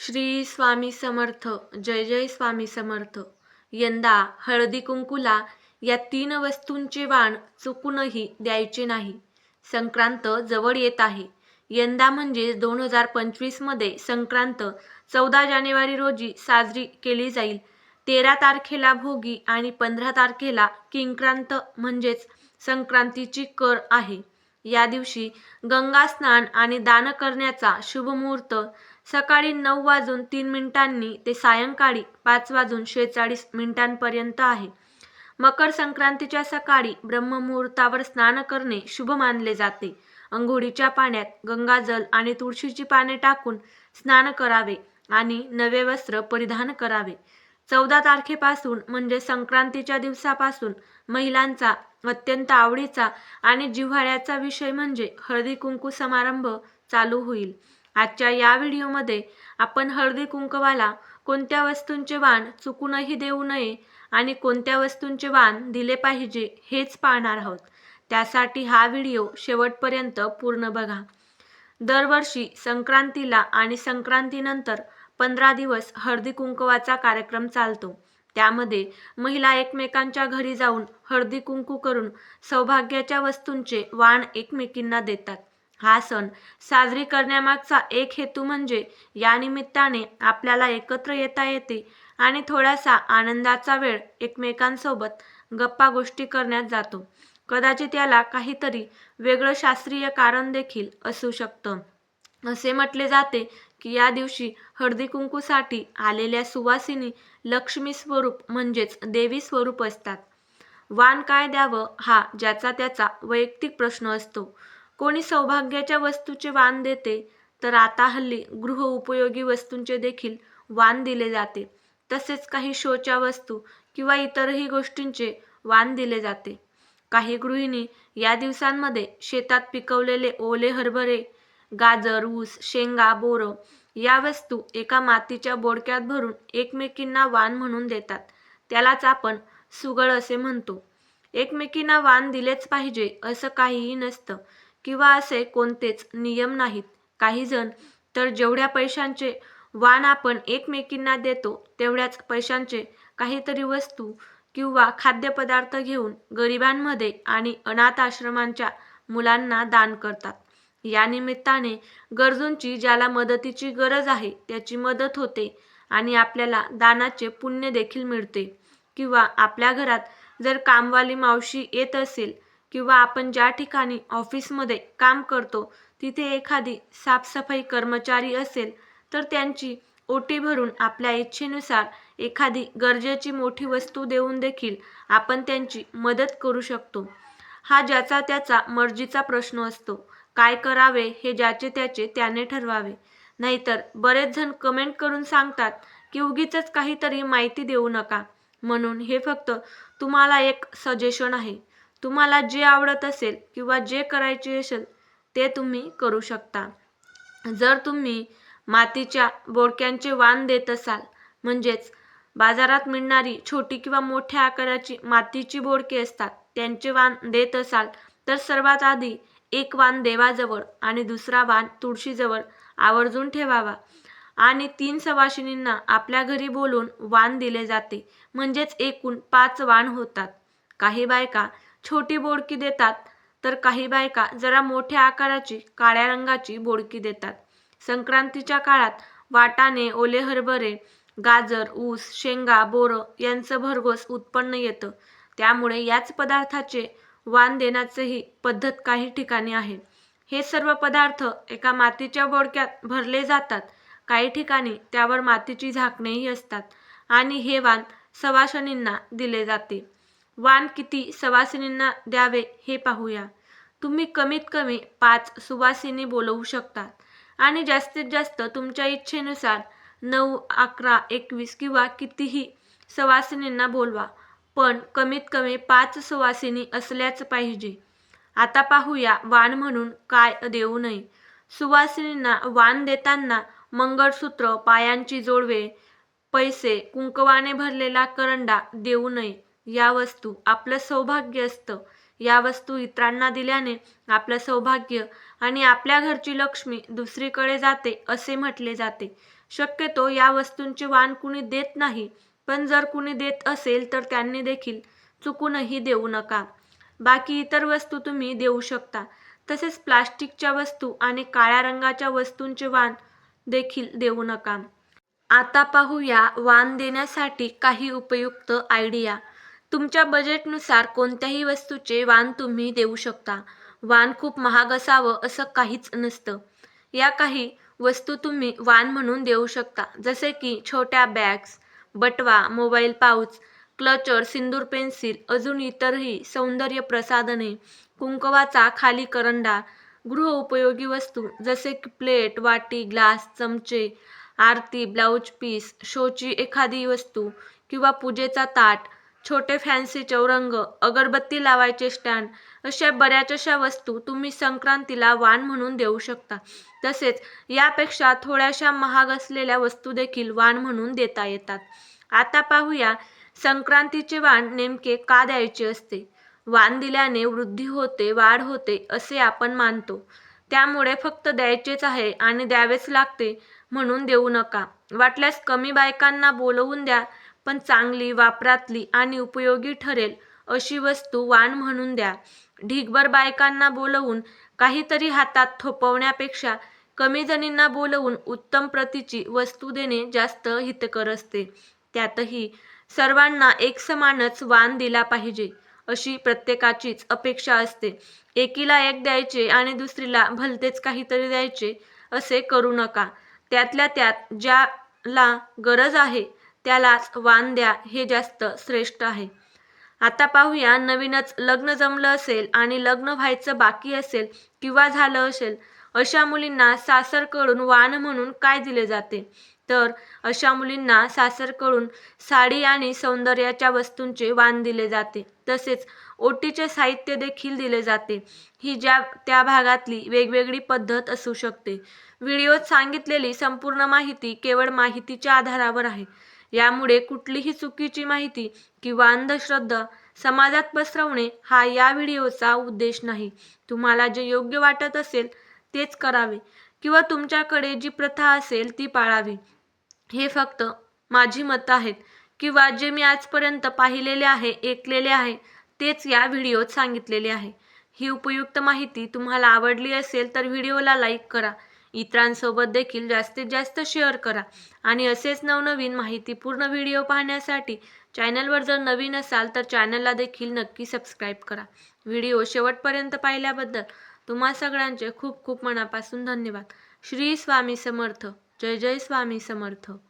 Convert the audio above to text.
श्री स्वामी समर्थ जय जय स्वामी समर्थ. यंदा हळदी कुंकूला या तीन वस्तूंचे वाण चुकूनही द्यायचे नाही. संक्रांत जवळ येत आहे. यंदा म्हणजे दोन हजार पंचवीसमध्ये संक्रांत चौदा जानेवारी रोजी साजरी केली जाईल. तेरा तारखेला भोगी आणि पंधरा तारखेला किंक्रांत म्हणजेच संक्रांतीची कर आहे. या दिवशी गंगा स्नान आणि दान करण्याचा शुभ मुहूर्त सकाळी नऊ वाजून तीन मिनिटांनी ते सायंकाळी पाच वाजून शेहेचाळीस मिनिटांपर्यंत आहे. मकर संक्रांतीच्या सकाळी ब्रह्ममुहूर्तावर स्नान करणे शुभ मानले जाते. अंघोळीच्या पाण्यात गंगाजल आणि तुळशीची पाने टाकून स्नान करावे आणि नवे वस्त्र परिधान करावे. चौदा तारखेपासून म्हणजे संक्रांतीच्या दिवसापासून महिलांचा अत्यंत आवडीचा आणि जिव्हाळ्याचा विषय म्हणजे हळदी कुंकू समारंभ चालू होईल. आजच्या या व्हिडिओमध्ये आपण हळदी कुंकवाला कोणत्या वस्तूंचे वाण चुकूनही देऊ नये आणि कोणत्या वस्तूंचे वाण दिले पाहिजे हेच पाहणार आहोत. त्यासाठी हा व्हिडिओ शेवटपर्यंत पूर्ण बघा. दरवर्षी संक्रांतीला आणि संक्रांतीनंतर पंधरा दिवस हळदी कुंकवाचा कार्यक्रम चालतो. त्यामध्ये महिला एकमेकांच्या घरी जाऊन हळदी कुंकू करून सौभाग्याच्या वस्तूंचे वाण एकमेकींना देतात. हा सण साजरी करण्यामागचा एक हेतू म्हणजे या निमित्ताने आपल्याला एकत्र येता येते आणि थोडासा आनंदाचा वेळ एकमेकांसोबत गप्पा गोष्टी करण्यात जातो. कदाचित याला काहीतरी वेगळं शास्त्रीय कारण देखील असू शकतं. असे म्हटले जाते की या दिवशी हळदी कुंकूसाठी आलेल्या सुवासिनी लक्ष्मी स्वरूप म्हणजेच देवी स्वरूप असतात. वाण काय द्यावं हा ज्याचा त्याचा वैयक्तिक प्रश्न असतो. कोणी सौभाग्याच्या वस्तूचे वाण देते तर आता हल्ली गृह उपयोगी वस्तूंचे देखील वाण दिले जाते. तसेच काही शोच्या वस्तू किंवा इतरही गोष्टींचे वाण दिले जाते. काही गृहिणी या दिवसांमध्ये शेतात पिकवलेले ओले हरभरे गाजर ऊस शेंगा बोरं या वस्तू एका मातीच्या बोडक्यात भरून एकमेकींना वाण म्हणून देतात. त्यालाच आपण सुगळ असे म्हणतो. एकमेकींना वाण दिलेच पाहिजे असं काहीही नसतं. किंवा असे कोणतेच नियम नाहीत. काही जण तर जेवढ्या पैशांचे वाण आपण एकमेकींना देतो तेवढ्याच पैशांचे काहीतरी वस्तू किंवा खाद्यपदार्थ घेऊन गरिबांमध्ये आणि अनाथ आश्रमांच्या मुलांना दान करतात. या निमित्ताने गरजूंची ज्याला मदतीची गरज आहे त्याची मदत होते आणि आपल्याला दानाचे पुण्य देखील मिळते. किंवा आपल्या घरात जर कामवाली मावशी येत असेल किंवा आपण ज्या ठिकाणी ऑफिसमध्ये काम करतो तिथे एखादी साफसफाई कर्मचारी असेल तर त्यांची ओटी भरून आपल्या इच्छेनुसार एखादी गरजेची मोठी वस्तू देऊन देखील आपण त्यांची मदत करू शकतो. हा ज्याचा त्याचा मर्जीचा प्रश्न असतो. काय करावे हे ज्याचे त्याचे त्याने ठरवावे. नाहीतर बरेच जण कमेंट करून सांगतात की उगीच काहीतरी माहिती देऊ नका. म्हणून हे फक्त तुम्हाला एक सजेशन आहे. तुम्हाला जे आवडत असेल किंवा जे करायचे असेल ते तुम्ही करू शकता. जर तुम्ही मातीच्या बोडक्यांचे वाण देत असाल म्हणजेच बाजारात मिळणारी छोटी किंवा मोठ्या आकाराची मातीची बोडके असतात त्यांचे वाण देत असाल तर सर्वात आधी एक वाण देवाजवळ आणि दुसरा वाण तुळशीजवळ आवर्जून ठेवावा. आणि तीन सवाशिनींना आपल्या घरी बोलून वाण दिले जाते म्हणजेच एकूण पाच वाण होतात. काही बायका छोटी बोडकी देतात तर काही बायका जरा मोठ्या आकाराची काळ्या रंगाची बोडकी देतात. संक्रांतीच्या काळात वाटाणे ओले हरभरे गाजर ऊस शेंगा बोरं यांचं भरघोस उत्पन्न येतं. त्यामुळे याच पदार्थाचे वाण देण्याचीही पद्धत काही ठिकाणी आहे. हे सर्व पदार्थ एका मातीच्या बोडक्यात भरले जातात. काही ठिकाणी त्यावर मातीची झाकणेही असतात आणि हे वाण सवासनींना दिले जाते. वाण किती सवासिनींना द्यावे हे पाहूया. तुम्ही कमीत कमी पाच सुवासिनी बोलवू शकतात. आणि जास्तीत जास्त तुमच्या इच्छेनुसार नऊ अकरा एकवीस किंवा कितीही सवासिनींना बोलवा. पण कमीत कमी पाच सुवासिनी असल्याच पाहिजे. आता पाहूया वाण म्हणून काय देऊ नये. सुवासिनींना वाण देताना मंगळसूत्र पायांची जोडवे पैसे कुंकवाने भरलेला करंडा देऊ नये. या वस्तू आपलं सौभाग्य असतं. या वस्तू इतरांना दिल्याने आपलं सौभाग्य आणि आपल्या घरची लक्ष्मी दुसरीकडे जाते असे म्हटले जाते. शक्यतो या वस्तूंचे वाण कुणी देत नाही पण जर कुणी देत असेल तर त्यांनी देखील चुकूनही देऊ नका. बाकी इतर वस्तू तुम्ही देऊ शकता. तसेच प्लास्टिकच्या वस्तू आणि काळ्या रंगाच्या वस्तूंचे वाण देखील देऊ नका. आता पाहूया वाण देण्यासाठी काही उपयुक्त आयडिया तुमच्या बजेटनुसार कोणत्याही वस्तूचे वाण तुम्ही देऊ शकता. वाण खूप महाग असावं असं काहीच नसतं. या काही वस्तू तुम्ही वाण म्हणून देऊ शकता. जसे की छोट्या बॅग्स बटवा मोबाईल पाऊच क्लचर सिंदूर पेन्सिल अजून इतरही सौंदर्य प्रसाधने कुंकवाचा खाली करंडा गृहउपयोगी वस्तू जसे की प्लेट वाटी ग्लास चमचे आरती ब्लाऊज पीस शोची एखादी वस्तू किंवा पूजेचा ताट छोटे फॅन्सी चौरंग अगरबत्ती लावायचे स्टँड अशा बऱ्याच अशा वस्तू तुम्ही संक्रांतीला वाण म्हणून देऊ शकता. तसेच यापेक्षा थोड्याशा महाग असलेल्या वस्तू देखील वाण म्हणून देता येतात. आता पाहूया संक्रांतीचे वाण नेमके का द्यायचे असते? वाण दिल्याने वृद्धी होते वाढ होते असे आपण मानतो. त्यामुळे फक्त द्यायचेच आहे आणि द्यावेच लागते म्हणून देऊ नका. वाटल्यास कमी बायकांना बोलवून द्या पण चांगली वापरातली आणि उपयोगी ठरेल अशी वस्तू वाण म्हणून द्या. ढीगभर बायकांना बोलवून काहीतरी हातात थोपवण्यापेक्षा कमी जणींना बोलवून उत्तम प्रतीची वस्तू देणे जास्त हितकर असते. त्यातही सर्वांना एकसमानच वाण दिला पाहिजे अशी प्रत्येकाचीच अपेक्षा असते. एकीला एक द्यायचे आणि दुसरीला भलतेच काहीतरी द्यायचे असे करू नका. त्यातल्या त्यात ज्याला गरज आहे त्यालाच वाण द्या हे जास्त श्रेष्ठ आहे. आता पाहूया नवीनच लग्न जमलं असेल आणि लग्न व्हायचं बाकी असेल किंवा झालं असेल अशा मुलींना सासरकडून वाण म्हणून काय दिले जाते? तर अशा मुलींना सासरकडून साडी आणि सौंदर्याच्या वस्तूंचे वाण दिले जाते. तसेच ओटीचे साहित्य देखील दिले जाते. ही ज्या त्या भागातली वेगवेगळी पद्धत असू शकते. व्हिडिओत सांगितलेली संपूर्ण माहिती केवळ माहितीच्या आधारावर आहे. यामुळे कुठलीही चुकीची माहिती किंवा अंधश्रद्धा समाजात पसरवणे हा या व्हिडिओचा उद्देश नाही. तुम्हाला जे योग्य वाटत असेल तेच करावे किंवा तुमच्याकडे जी प्रथा असेल ती पाळावी. हे फक्त माझी मतं आहेत किंवा जे मी आजपर्यंत पाहिलेले आहे ऐकलेले आहे तेच या व्हिडिओत सांगितलेले आहे. ही उपयुक्त माहिती तुम्हाला आवडली असेल तर व्हिडिओला लाईक करा. इतरांसोबत देखील जास्तीत जास्त शेअर करा. आणि असेच नवनवीन माहितीपूर्ण व्हिडिओ पाहण्यासाठी चॅनलवर जर नवीन असाल तर चॅनलला देखील नक्की सबस्क्राईब करा. व्हिडिओ शेवटपर्यंत पाहिल्याबद्दल तुम्हा सगळ्यांचे खूप खूप मनापासून धन्यवाद. श्री स्वामी समर्थ. जय जय स्वामी समर्थ.